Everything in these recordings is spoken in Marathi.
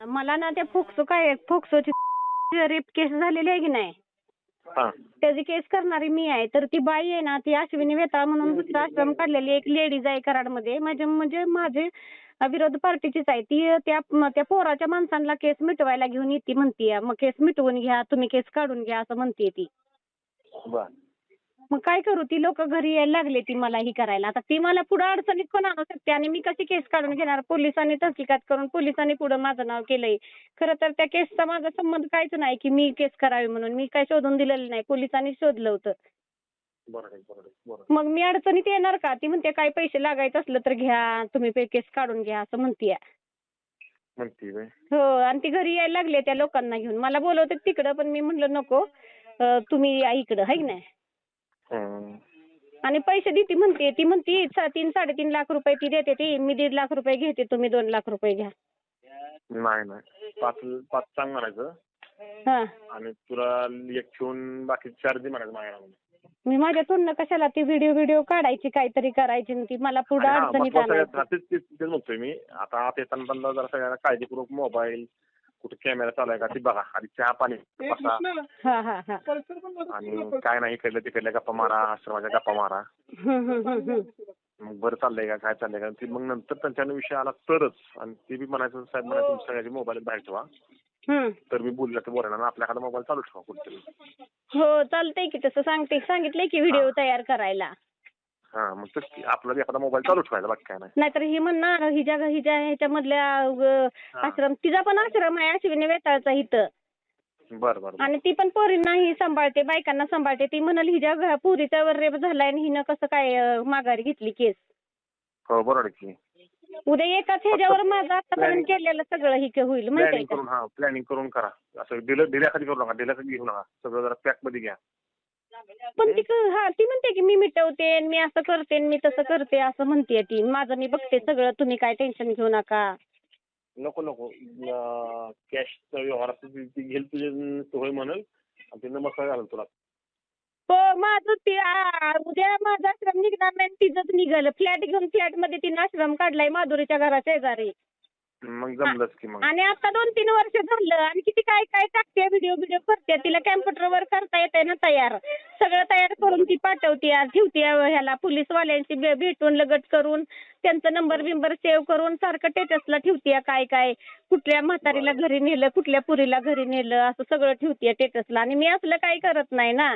मला ना त्या फोक्सो काय फोक्सोची रेप केस झालेली आहे की नाही? हा. त्याची केस करणारी मी आहे. तर ती बाई आहे ना ती अश्विनी वेताळ म्हणून दुसरा आश्रम काढलेली एक लेडीज आहे कराडमध्ये. म्हणजे म्हणजे माझे विरोध पार्टीचीच आहे. ती त्या त्या पोराच्या माणसांना केस मिटवायला घेऊन येते म्हणतीये. मग केस मिटवून घ्या तुम्ही केस काढून घ्या असं म्हणतीये ती. बर. मग काय करू? ती लोक घरी यायला लागले ती मला ही करायला. आता ती मला पुढे अडचणीत पण आणू शकते? आणि मी कशी केस काढून घेणार? पोलिसांनी तहकीकात करून पोलिसांनी पुढे माझं नाव केलंय. खरं तर त्या केसचा माझा संबंध काहीच नाही की मी केस करावी म्हणून. मी काय शोधून दिलेलं नाही. पोलिसांनी शोधलं होतं. मग मी अडचणीत येणार का? ती म्हणते काय पैसे लागायचं असलं तर घ्या. तुम्ही पे- केस काढून घ्या असं म्हणतीये. म्हणते. हो आणि ती घरी यायला लागले त्या लोकांना घेऊन. मला बोलवते तिकडं पण मी म्हणलं नको. तुम्ही या इकडं. हाय की नाही. आणि पैसे देते म्हणते ती म्हणते सा- तीन साडेतीन लाख रुपये ती देते ती मी दीड लाख रुपये घेते तुम्ही दोन लाख रुपये घ्या. नाही नाही. पाच पाच सांग म्हणायचं. हा. आणि तुला एक ठेवून बाकी चार दे म्हणायचं माझ्या नावाने. मी माझ्या तोंडनं कशाला ती व्हिडिओ व्हिडिओ काढायची काहीतरी करायची आणि ती मला पुढे आणि हा, अडचणीत महत्वाचं आहे, आणायची. हा, तेच तेच तेच म्हणतोय मी. आता आत येताना त्यांना जरा सगळ्यांना काळजीपूर्वक मोबाईल कुठे कॅमेरा चालू आहे का ती बघा. आधी चहा पाणी बसा. हा हा हा. आणि काय नाही इकडल्या तिकडल्या गप्पा मारा आश्रमाच्या गप्पा मारा. हम्म, हम्म, हम्म, हम्म. मग बरं चाललंय का? काय चाललंय का? ती मग नंतर त्यांच्यानं विषय आला तरच. आणि ते बी म्हणायचं साहेब म्हणायचं तुमच्या सगळ्याचे मोबाईल बाहेर ठेवा. हम्म. तर मी बोललं तर बोलणार आपल्याकडे मोबाईल चालू ठेवा कुठेतरी. हो चालतंय की. तसं सांगते सांगितलंय की व्हिडिओ तयार करायला. हा मग तेच की. आपला बी एखादा मोबाईल चालू ठेवायचा बाकी काय नाही. नाहीतर ही म्हणणार हिच्या हिच्या ह्याच्यामधल्या अं, आश्रम तिचा पण आश्रम आहे अश्विनी वेताळचा इथं. बरं बरं आणि ती पण पोरींना ही सांभाळते बायकांना सांभाळते. ती म्हणाल हिच्या घ- पोरीचा वर रेप झालाय आणि हिनं कसं काय अं, माघारी घेतली केस? हो बरोबर आहे की. उद्या एकाच ह्याच्यावर माझं आतापर्यंत केलेलं सगळं ही क- होईल प्लॅनिंग का? करून हा प्लॅनिंग करून करा. असं दिलं दिल्याखाली करू नका घेऊ नका. सगळं जरा पॅकमध्ये घ्या. पण ती क- हा ती म्हणते की मी मिटवते आणि मी असं करते आणि मी तसं करते असं म्हणते ती. माझं मी बघते सगळं. तुम्ही काय टेन्शन घेऊ नका. नको नको. कॅशचा व्यवहार असतो ती ती घेईल तुझे होय म्हणेल आणि तिनं मसाला घालेल तुला. हो माझं ते आ, उद्या माझा आश्रम निघणार नाही आणि तिचंच निघालं. फ्लॅट घेऊन फ्लॅटमध्ये तिनं आश्रम काढलाय माधुरीच्या घराच्या शेजारी. मग जमलंच की मग. आणि आता दोन तीन वर्ष झालं. आणि किती काय काय टाकते व्हिडिओ व्हिडिओ करते. तिला कॅम्प्युटरवर करता येते ना तयार. सगळं तयार करून ती पाठवते ठेवते ह्याला पोलीसवाल्यांशी भेटून लगट करून त्यांचा नंबर बिंबर सेव्ह करून सारखं टेटसला ठेवते काय काय. कुठल्या म्हातारीला घरी नेलं कुठल्या पुरीला घरी नेलं असं सगळं ठेवते टेटसला आणि मी असलं काही करत नाही ना.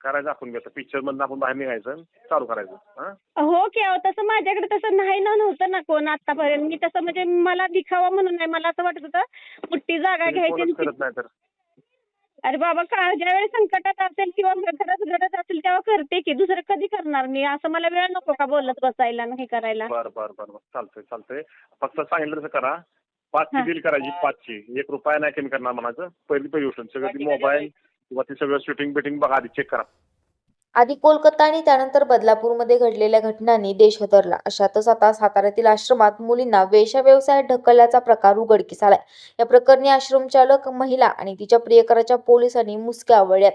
करायचं आपण घेतो. पिक्चर मधून आपण बाहेर निघायचं चालू करायचं. हा? की अहो तसं माझ्याकडे तसं नाही ना नव्हतं ना कोण आतापर्यंत. मी तसं म्हणजे मला दिखावा म्हणून नाही मला असं वाटत होतं मोठी जागा घ्यायची कोणच आणि करत नाही तर अरे बाबा का? ज्यावेळी संकटात असेल किंवा खरंच गरज असेल तेव्हा करते की. दुसरं कधी करणार मी? असं मला वेळ नको का बोलत बसायला नाही करायला? बर बर बर बर. चालतंय चालतंय. फक्त सांगितलं तसं करा. पाचची हा. बिल करायची पाचची. एक रुपया नाही कमी करणार म्हणायचं. पहिली पहिली गोष्ट सगळं ती मोबाईल किंवा ती सगळं शूटिंग बिटिंग बघा आधी चेक करा. आधी कोलकाता आणि त्यानंतर बदलापूरमध्ये घडलेल्या घटनांनी देश हदरला अशातच आता साताऱ्यातील आश्रमात मुलींना वेश्या व्यवसायात ढकलल्याचा प्रकार उघडकीस आलाय. या प्रकरणी आश्रम चालक महिला आणि तिच्या प्रियकराच्या पोलिसांनी मुसक्या आवळल्यात.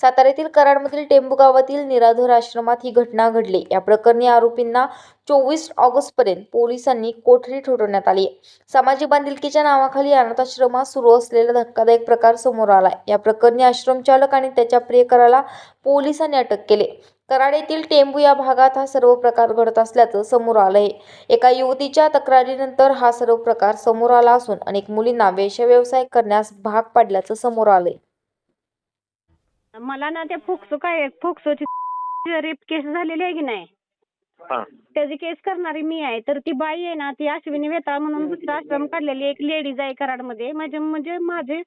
साताऱ्यातील कराडमधील टेंबू गावातील निराधर आश्रमात ही घटना घडली. या प्रकरणी आरोपींना चोवीस ऑगस्टपर्यंत पोलिसांनी कोठडी ठोठवण्यात आली सामाजिक बांधिलकीच्या नावाखाली अनाथाश्रमात सुरू असलेला धक्कादायक प्रकार समोर आलाय. या प्रकरणी आश्रम चालक आणि त्याच्या प्रियकराला पोलिसांनी अटक केली. कराड येथील टेंबू या भागात हा सर्व प्रकार घडत असल्याचं समोर आलंय. एका युवतीच्या तक्रारीनंतर हा सर्व प्रकार समोर आला असून अनेक मुलींना वेशव्यवसाय करण्यास भाग पाडल्याचं समोर आलंय. मला ना त्या फुकसू काय फुकसूची रेप केस झालेली आहे की नाही? हा. त्याची केस करणारी मी आहे तर ती बाई आहे ना ती अश्विनी वेताळ म्हणून दुसरा आश्रम काढलेली एक लेडीज आहे कराडमध्ये. म्हणजे म्हणजे माझे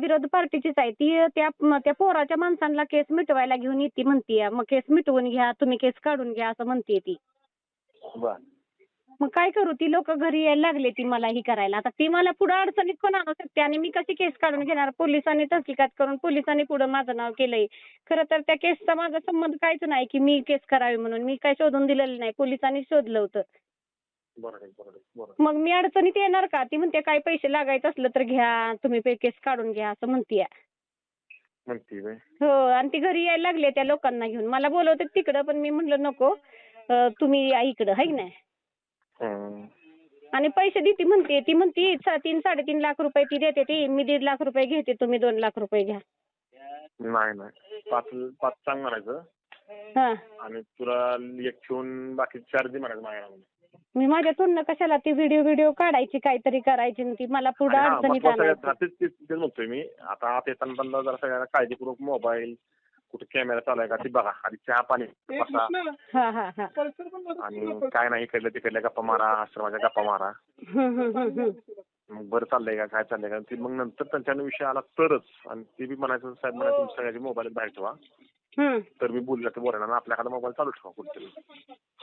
विरोध पार्टीचीच आहे. ती त्या त्या पोराच्या माणसांना केस मिटवायला घेऊन येते म्हणतीये. मग केस मिटवून घ्या तुम्ही केस काढून घ्या असं म्हणते ती. बर. मग काय करू? ती लोक घरी यायला लागले ती मला ही करायला. आता ती मला पुढे अडचणीत पण आणू शकते? आणि मी कशी केस काढून घेणार? पोलिसांनी तहकीकात करून पोलिसांनी पुढे माझं नाव केलंय. खरं तर त्या केसचा माझा संबंध काहीच नाही की मी केस करावी म्हणून. मी काय शोधून दिलेलं नाही. पोलिसांनी शोधलं होतं. मग मी अडचणीत येणार का? ती म्हणते काय पैसे लागायचं असलं तर घ्या. तुम्ही केस काढून घ्या असं म्हणते. हो आणि ती घरी यायला लागले त्या लोकांना घेऊन. मला बोलवते तिकडं पण मी म्हणलं नको. तुम्ही या इकडं. हाय की नाही. आणि पैसे देते म्हणते ती म्हणते सा- तीन साडेतीन लाख रुपये ती देते ती मी दीड लाख रुपये घेते तुम्ही दोन लाख रुपये घ्या. नाही नाही. पाच पाच सांग म्हणायचं. हा. आणि तुला एक ठेवून बाकी चार दे म्हणायचं माझ्या मी माझ्या तोंडनं कशाला ती व्हिडिओ व्हिडिओ काढायची काहीतरी करायची आणि ती मला पुढे अडचणीत आणायची. तेच तेच तेच म्हणतोय मी. आता आत येताना बंद जरा सगळ्यांना काळजीपूर्वक मोबाईल कुठे कॅमेरा चालू आहे का ती बघा. आधी चहा पाणी बसा. हा हा हा. आणि काय नाही इकडल्या तिकडल्या गप्पा मारा आश्रमाच्या गप्पा मारा. हम्म, हम्म, हम्म, हम्म. मग बरं चाललंय का काय चाललंय का? ती मग नंतर त्यांच्यानं विषय आला तरच. आणि ते बी म्हणायचं साहेब म्हणायचं तुमच्या सगळ्याचे मोबाईल बाहेर ठेवा. हम्म. तर मी बोलला ते बोलणार आणि आपल्याकडे मोबाईल चालू ठेवा कुठेतरी.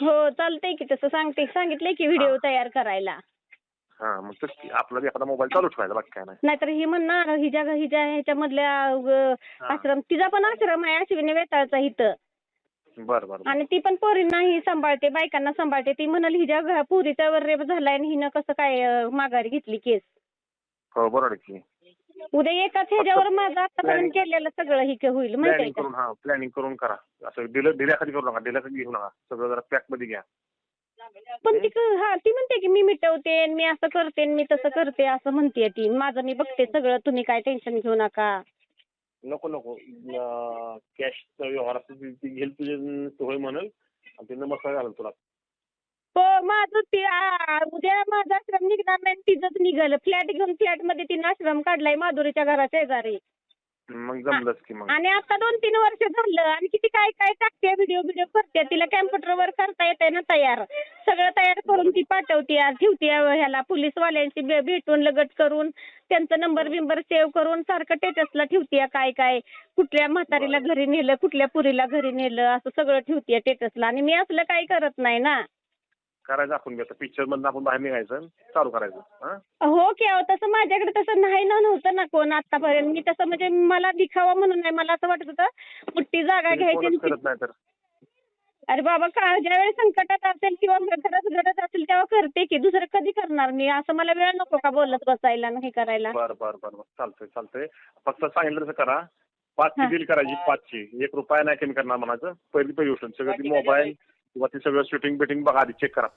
हो चालतंय की. तसं सांगते सांगितलंय की व्हिडिओ तयार करायला. हा मग तेच की आपला बी एखादा मोबाईल चालू ठेवायचा बाकी काय नाही. नाहीतर ही म्हणणार हिच्या हिच्या ह्याच्यामधल्या अं, आश्रम तिचा पण आश्रम आहे अश्विनी वेताळचा इथं. बरं बरं. आणि ती पण पोरींना ही सांभाळते बायकांना सांभाळते. ती म्हणाल हिच्या घ- पोरीचा वर रेप झालाय आणि हिनं कसं काय अं, माघारी घेतली केस? हो बरोबर आहे की. उद्या एकाच ह्याच्यावर माझं आतापर्यंत केलेलं सगळं ही होईल प्लॅनिंग का? करून हा प्लॅनिंग करून करा. असं डिले डिल्याखाली करू नका डिल्याखाली घेऊ नका. सगळं जरा पॅकमध्ये घ्या. पण ती क- हा ती म्हणते की मी मिटवते मी असं करते मी तसं करते असं म्हणते ती. माझं मी बघते सगळं तुम्ही काय टेन्शन घेऊ नका. नको नको. कॅश व्यवहार ती ती घेईल तुझे तो होय म्हणेल आणि ते नमस्कार घालेल तुला. हो माझं ते आ- उद्या माझा आश्रम निघणार नाही आणि तिचंच निघालं. फ्लॅट घेऊन फ्लॅटमध्ये तिनं आश्रम काढलाय माधुरीच्या घरा शेजारी. मग जमलंच की मग. आणि आता दोन तीन वर्ष झालं आणि किती काय काय टाकते व्हिडिओ व्हिडिओ करते. तिला कॅम्प्युटरवर करता येते ना तयार. सगळं तयार करून ती पाठवते ठेवते ह्याला पोलीसवाल्यांशी भे- भेटून लगट करून त्यांचा नंबर बिंबर सेव्ह करून सारखं स्टेटसला ठेवते काय काय. कुठल्या म्हातारीला घरी नेलं कुठल्या पुरीला घरी नेलं असं सगळं ठेवते स्टेटसला आणि मी असलं काही करत नाही ना. करायचं आपण आता. पिक्चर मधनं आपण बाहेर निघायचं चालू करायचं हा? की अहो तसं माझ्याकडे तसं नाही ना नव्हतं ना कोण आतापर्यंत मी तसं म्हणजे मला दिखावा म्हणून नाही मला असं वाटत होतं मोठी जागा घ्यायची आणि करत नाही तर. अरे बाबा का ज्यावेळेस संकटात असेल किंवा खरंच गरज असेल तेव्हा करते की दुसरं कधी करणार मी? असं मला वेळ नको का बोलत बसायला आणि हे करायला? बर बर बर बर. चालतंय चालतंय. फक्त सांगितलं तसं करा. पाचची हा. डील करायची पाचची. एक रुपया नाही कमी करणार म्हणायचं. पहिली पहिली गोष्ट सगळं मोबाईल किंवा ती सगळं शूटिंग बिटिंग बघा आधी चेक करा.